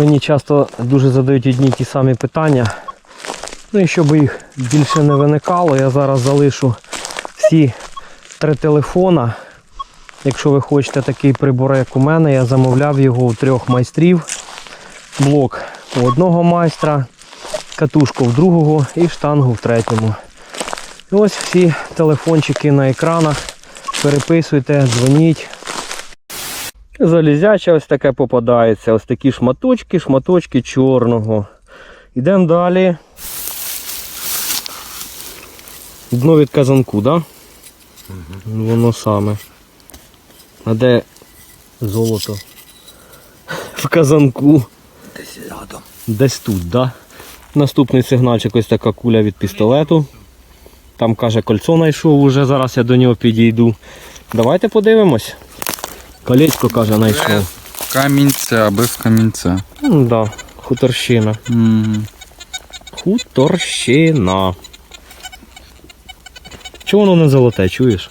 Мені часто дуже задають одні й ті самі питання. Ну і щоб їх більше не виникало, я зараз залишу всі три телефона. Якщо ви хочете такий прибор, як у мене, я замовляв його у трьох майстрів. Блок у одного майстра, катушку в другого і штангу в третьому. І ось всі телефончики на екранах. Переписуйте, дзвоніть. Залізяча ось таке попадається. Ось такі шматочки, шматочки чорного. Йдемо далі. Дно від казанку, так? Да? Воно саме. А де золото? В казанку. Десь рядом. Десь тут, да? Наступний сигнальчик ось така куля від пістолету. Там каже кольцо знайшов уже, зараз я до нього підійду. Давайте подивимось. Колечко каже знайшов. Камінця аби в камінця. Ну да, хуторщина. Мгм. Хуторщина. Чого воно не золоте, чуєш?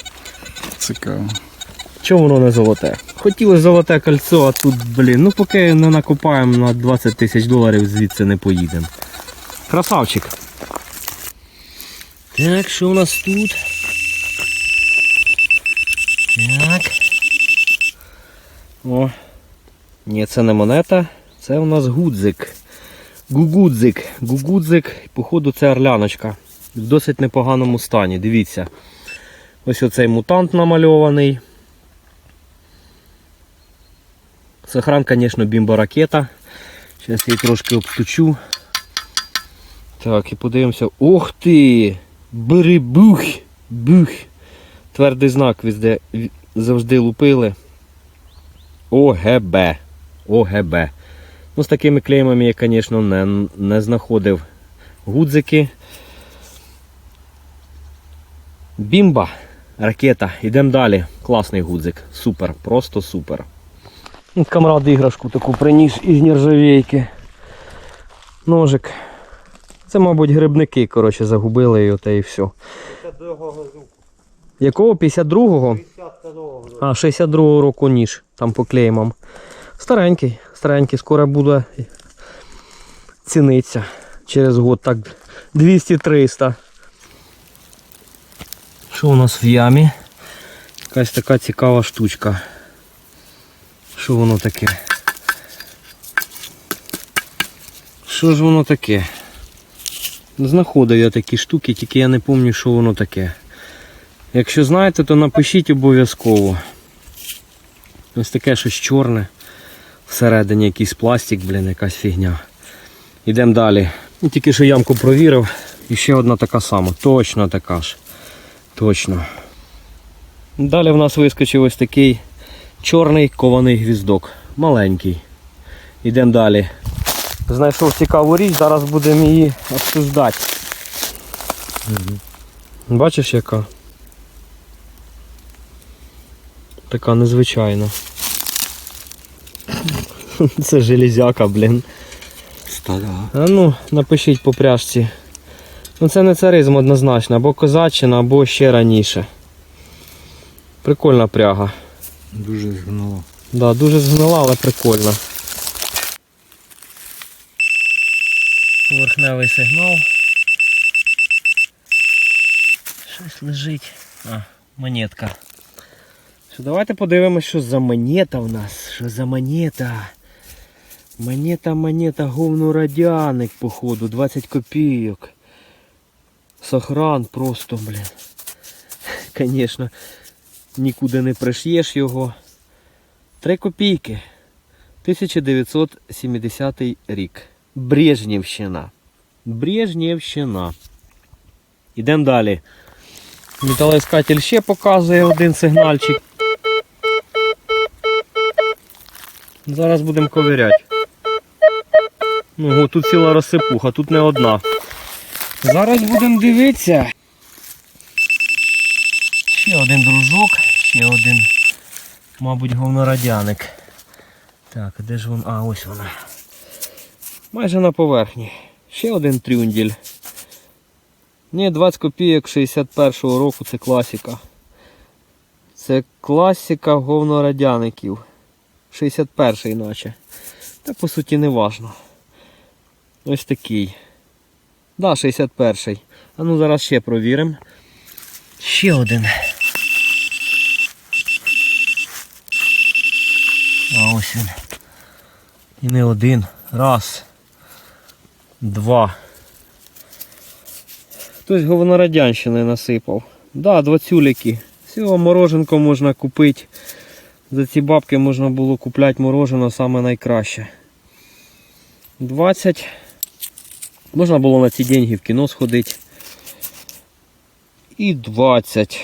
Цікаво. Чого воно не золоте? Хотілося золоте кольцо, а тут, блін, ну поки не накопаємо на 20 тисяч доларів, звідси не поїдемо. Красавчик. Так, що у нас тут? О. Ні, це не монета, це у нас гудзик. Гугудзик. Гугудзик, походу, це орляночка. В досить непоганому стані. Дивіться. Ось оцей мутант намальований. Сохран, звісно, бімба-ракета. Зараз її трошки обстучу. Так, і подивимося. Ух ти! Бери бух! Бух! Твердий знак везде завжди лупили. ОГБ. ОГБ. Ну, з такими клеймами я, звісно, не, не знаходив гудзики. Бімба, ракета. Йдемо далі. Класний гудзик. Супер, просто супер. Камрад іграшку таку приніс із нержавійки. Ножик. Це, мабуть, грибники, коротше, загубили і оте і все. 52-го року. Якого? 52-го? 52-го. А, 62-го року ніж, там по клеймам. Старенький, старенький, скоро буде ціниться через год, так 200-300. Що у нас в ямі? Якась така цікава штучка. Що воно таке? Що ж воно таке? Знаходив я такі штуки, тільки я не пам'ятаю, що воно таке. Якщо знаєте, то напишіть обов'язково. Ось таке щось чорне. Всередині якийсь пластик, блін, якась фігня. Йдемо далі. Ну, Тільки що ямку провірив. І ще одна така сама. Точно така ж. Точно. Далі в нас вискочив ось такий чорний кований гвіздок. Маленький. Йдемо далі. Знайшов цікаву річ, зараз будемо її обсуждати. Бачиш яка? Така незвичайна. Це железяка, блін. Стара. А ну, напишіть по пряжці. Ну це не царизм однозначно, або козаччина, або ще раніше. Прикольна пряга. Дуже згнуло. Да, дуже згнила, але прикольна. Поверхневий сигнал. Щось лежить. А, монетка. Що, давайте подивимось, що за монета в нас. Що за монета? Монета, монета, говно радяник, походу, 20 копійок. Сохран просто, блін. Конечно, нікуди не приш'єш його. 3 копійки. 1970 рік. Брежнівщина. Брежнівщина. Ідемо далі. Металоіскатель ще показує один сигнальчик. Зараз будемо ковиряти. Ну, тут ціла розсипуха, тут не одна. Зараз будемо дивитися. Ще один дружок, ще один, мабуть, говнорадяник. Так, де ж він? А, ось вона. Майже на поверхні. Ще один трюнділь. Ні, 20 копійок 61-го року це класика. Це класика говнорадяників. 61-й наче. Та по суті не важно. Ось такий. Да, 61-й. А ну зараз ще провіримо. Ще один. А ось він. І не один. Раз. Два. Хтось говнорадянщини насипав. Да, двадцюліки. Всього мороженко можна купити. За ці бабки можна було купляти мороженое саме найкраще. 20. Можна було на ці деньги в кіно сходити. І 20.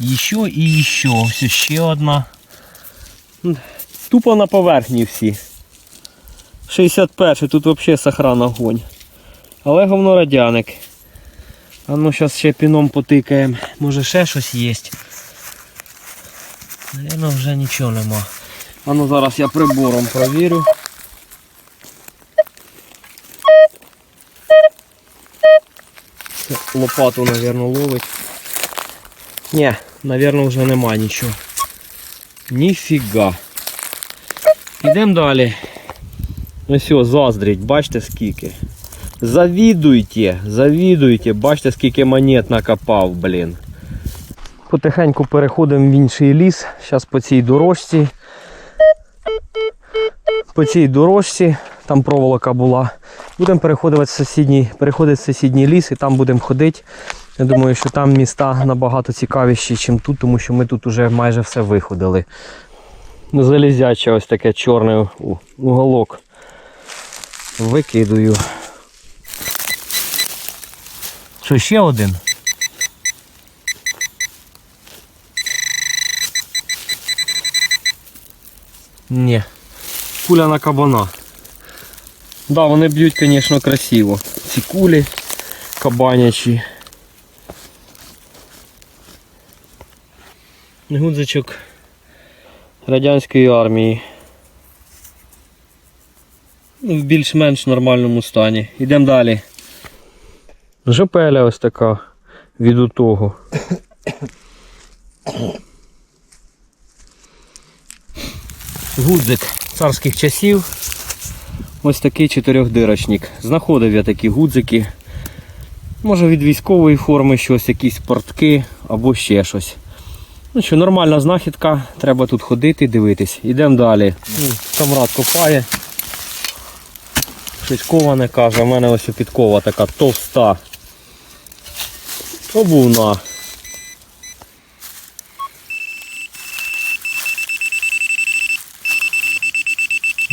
Еще і ще. Ось ще одна. Тупо на поверхні всі. 61 тут взагалі сохран огонь. Але говнорадяник. А ну зараз ще піном потикаємо. Може ще щось є. Наверно, вже нічого нема. А ну зараз я прибором провірю. Це Лопату, напевно, ловить. Ні, напевно, вже нема нічого. Ніфіга. Йдемо далі. Ну все, заздріть, бачите скільки. Завідуйте, завідуйте, бачите скільки монет накопав, блін. Потихеньку переходимо в інший ліс. Зараз по цій дорожці. По цій дорожці, там проволока була. Будемо переходити в сусідній, переходити в сусідній ліс і там будемо ходити. Я думаю, що там міста набагато цікавіші, ніж тут, тому що ми тут вже майже все виходили. Ну, Залізяче ось таке чорне уголок. Викидую. Що, ще один? Ні. Куля на кабана. Да, вони б'ють, звісно, красиво. Ці кулі кабанячі. Гудзичок радянської армії. Ну, В більш-менш нормальному стані. Йдемо далі. Жопеля ось така від того. Гудзик царських часів. Ось такий чотирьохдирочник. Знаходив я такі гудзики. Може від військової форми щось, якісь портки або ще щось. Ну що, нормальна знахідка, треба тут ходити, дивитись. Йдемо далі. Камрад копає. Щось коване каже, у мене ось підкова така товста. Обувна.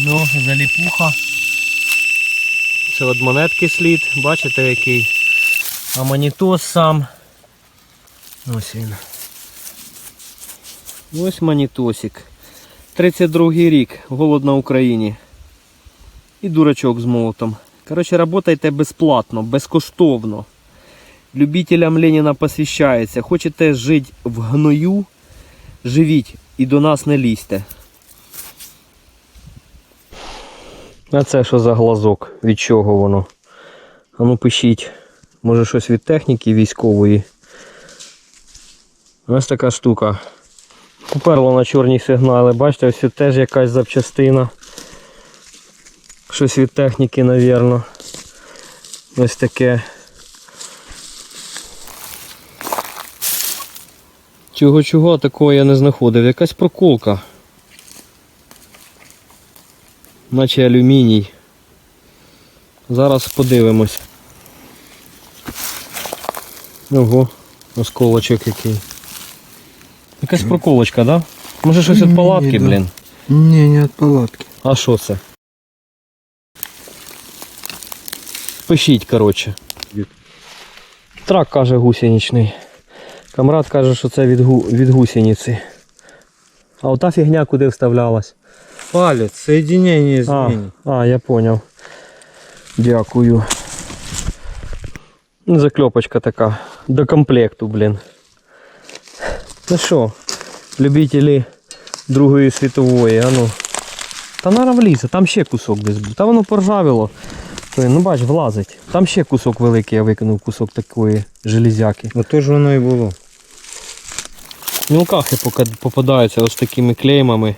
Ну, заліпуха. Це от монетки слід, бачите який. А монітос сам. Ось він. Ось монітосик. 32 рік, голод на Україні. І дурачок з молотом. Коротше, работайте безплатно, безкоштовно. Любителям Леніна посвящається. Хочете жити в гною, живіть і до нас не лізьте. А це що за глазок? Від чого воно? А ну пишіть. Може щось від техніки військової. Ось така штука. Поперло на чорні сигнали. Бачите, ось теж якась запчастина. Щось від техніки, навірно. Ось таке. Чого чого такого я не знаходив. Якась проколка. Наче алюміній. Зараз подивимось. Ого, осколочок який. Якась проколочка, да? Може щось від палатки, да. блін? Не, не от палатки. А що це? Пишіть, коротше. Трак каже гусеничний. Камрад каже, що це від, гу... від гусениці. А ота фігня куди вставлялась? Палец, соединение А, изменений. а, я понял. Дякую. Ну, Закльопочка така. До комплекту, блін. Ну що, любителі Другої світової, а ну. Та нара там ще кусок десь був. Та воно поржавіло. Ну бач, влазить. Там ще кусок великий, я викинув кусок такої железяки. Ну то ж воно і було. Мілкахи попадаються ось такими клеймами.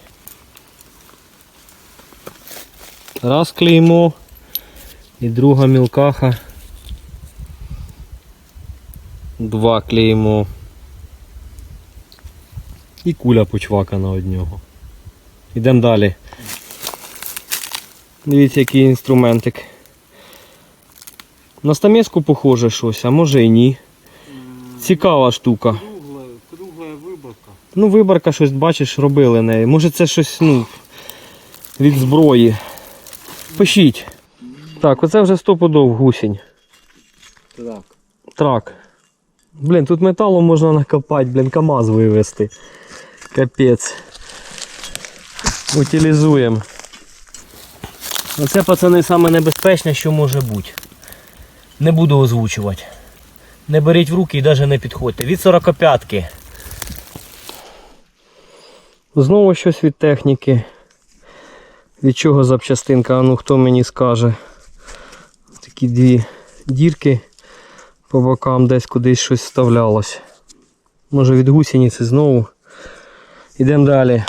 Раз клеймо. І друга мілкаха. Два клеймо. І куля почвакана од нього. Ідемо далі. Дивіться, який інструментик. На стамеску похоже щось, а може і ні. Цікава штука. Ну, виборка щось, бачиш, робили нею. Може це щось, ну, від зброї. Пишіть. Так, оце вже стопудов гусінь. Так. Трак. Блін, тут металу можна накопати, блін, КАМАЗ вивезти. Капець. Утилізуємо. Оце, пацани, саме небезпечне, що може бути. Не буду озвучувати. Не беріть в руки і навіть не підходьте. Від 45-ки. Знову щось від техніки. Від чого запчастинка? А ну хто мені скаже. Такі дві дірки по бокам десь кудись щось вставлялось. Може від гусениці знову. Йдемо далі.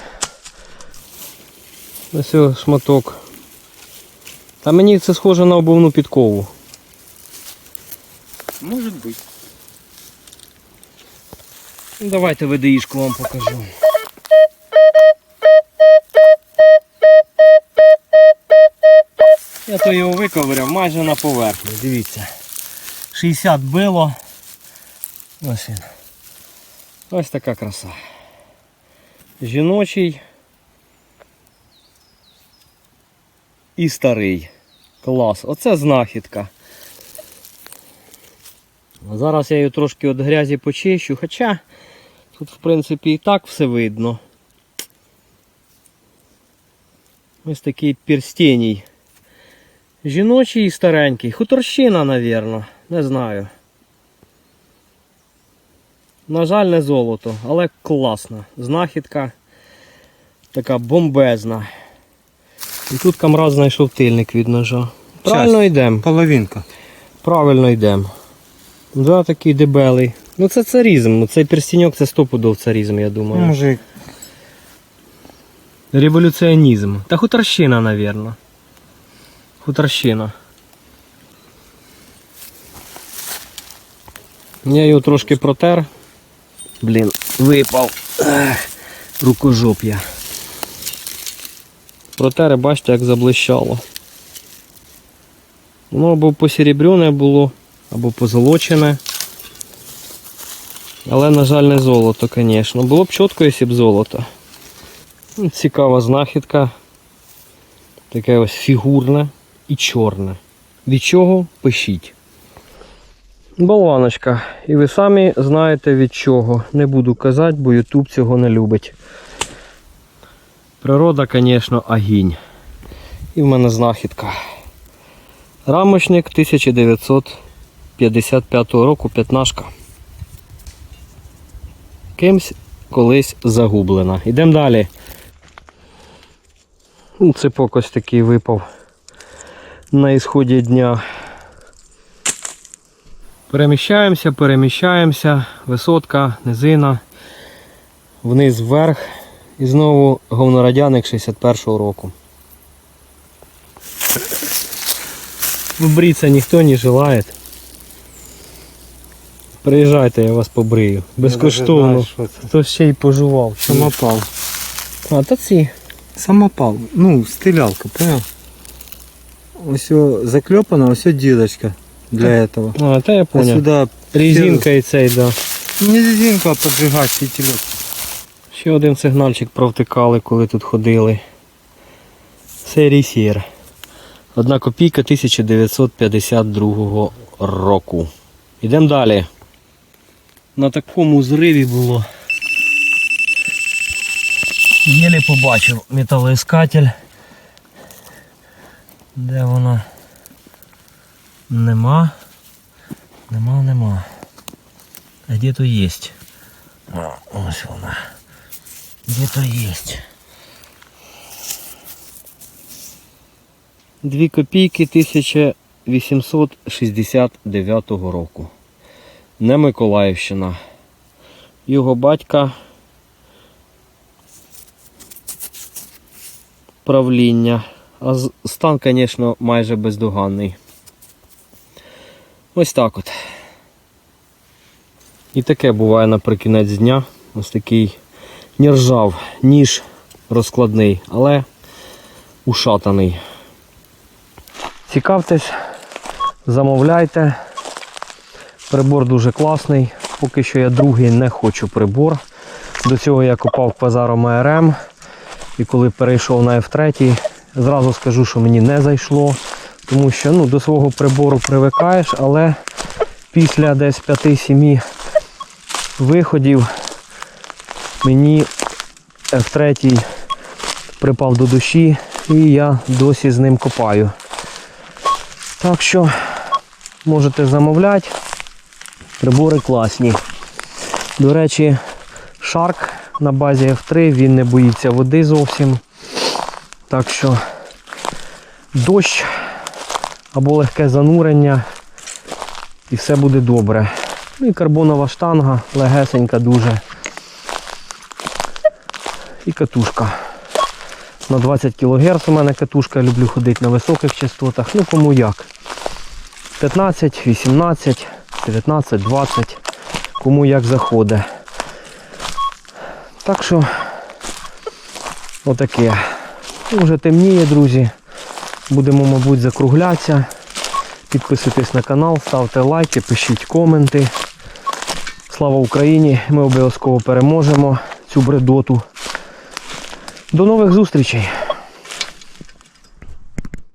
Ось ось шматок. Та мені це схоже на обувну підкову. Может быть. Ну, Давайте ВДІшку вам покажу. Я то його виковиряв майже на поверхні, дивіться. 60 било. Ось він. Ось така краса. Жіночий і старий. Клас. Оце знахідка. Зараз я її трошки від грязі почищу, хоча тут в принципі і так все видно. Ось такий перстеній. Жіночий і старенький. Хуторщина, навірно. Не знаю. На жаль, не золото, але класна. Знахідка така бомбезна. І тут камрад знайшов тильник від ножа. Правильно йдемо. Половинка. Правильно йдемо. Да, такий дебелий. Ну це царізм. Ну цей перстіньок це стопудов царізм, я думаю. Может, Революціонізм. Та хуторщина, навірно. Хуторщина. Я його трошки протер. Блін, випав. Рукожоп'я. Протер, бачите, як заблищало. Воно або посеребряне було, або позолочене. Але, на жаль, не золото, звісно. Було б чітко, якщо б золото. Цікава знахідка. Таке ось фігурне і чорне. Від чого пишіть. Болваночка. І ви самі знаєте від чого. Не буду казати, бо Ютуб цього не любить. Природа, звісно, агінь. І в мене знахідка. Рамочник 1955 року, п'ятнашка. Кимсь колись загублена. Йдемо далі. Ципок ось такий випав на ісході дня. Переміщаємося, переміщаємося. Висотка, низина, вниз вверх. І знову говнорадяник 61-го року. Побриться ніхто не желає. Приїжджайте, я вас побрию. Безкоштовно. Хто ще й пожував. Самопал. А, та ці. Самопал. Ну, стрелялка, понял? Все заклепано, все дырочка для этого. А, та я А понял. сюда Резинка і цей, да. Не резинка, а поджигать фитилек. Ще один сигнальчик провтикали, коли тут ходили. Серій Сєр. Одна копійка 1952 року. Йдемо далі. На такому зриві було. Єлі побачив металоіскатель. Де вона? Нема. Нема, нема. А де то є? А, ось вона. Где-то есть. Дві копійки 1869 року. Не Миколаївщина. Його батька правління А стан, звісно, майже бездоганний. Ось так от. І таке буває наприкінець дня. Ось такий не ржав, ніж розкладний, але ушатаний. Цікавтесь, замовляйте. Прибор дуже класний. Поки що я другий не хочу прибор. До цього я купав Пазаром АРМ. І коли перейшов на F3, зразу скажу, що мені не зайшло. Тому що ну, до свого прибору привикаєш, але після десь 5-7 виходів мені F3 припав до душі і я досі з ним копаю. Так що можете замовляти. Прибори класні. До речі, Shark на базі F3, він не боїться води зовсім. Так що дощ або легке занурення і все буде добре. Ну і карбонова штанга, легесенька дуже. І катушка. На 20 кГц у мене катушка, я люблю ходити на високих частотах. Ну кому як. 15, 18, 19, 20. Кому як заходить. Так що отаке. Ну, Вже темніє, друзі. Будемо, мабуть, закруглятися. Підписуйтесь на канал, ставте лайки, пишіть коменти. Слава Україні! Ми обов'язково переможемо цю бредоту. До нових зустрічей!